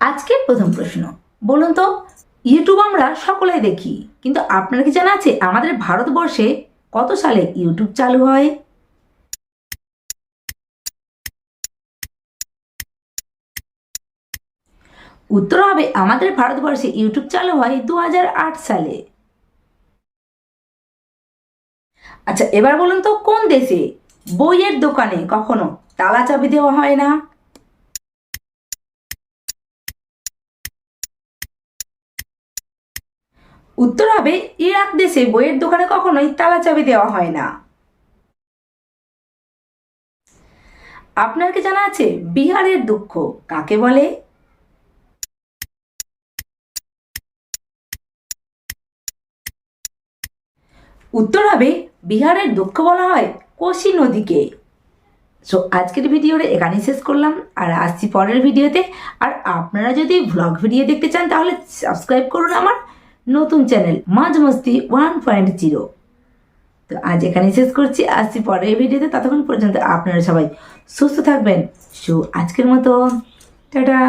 আজকের প্রথম প্রশ্ন। বলুন তো ইউটিউব আমরা সকলেই দেখি, কিন্তু আপনার কি জানা আছে আমাদের ভারতবর্ষে কত সালে ইউটিউব চালু হয়? উত্তর হবে, আমাদের ভারতবর্ষে ইউটিউব চালু হয় দু হাজার আট সালে। আচ্ছা এবার বলুন তো, কোন দেশে বইয়ের দোকানে কখনো তালা চাবি দেওয়া হয় না? উত্তর হবে, ইরাক দেশে বইয়ের দোকানে কখনোই তালা চাবি দেওয়া হয় না। আপনার কি জানা আছে, বিহারের দুঃখ? কাকে বলে? উত্তর হবে, বিহারের দুঃখ বলা হয় কোশি নদীকে। সো আজকের ভিডিওটা এখানেই শেষ করলাম। আর আসছি পরের ভিডিওতে। আর আপনারা যদি ভ্লগ ভিডিও দেখতে চান, তাহলে সাবস্ক্রাইব করুন আমার। নতুন চ্যানেল মাঝ মস্তি ওয়ান পয়েন্ট জিরো। তো আজ এখানেই শেষ করছি। আসছি পরের ভিডিওতে। ততক্ষণ পর্যন্ত আপনারা সবাই সুস্থ থাকবেন। সো আজকের মতো। টাটা।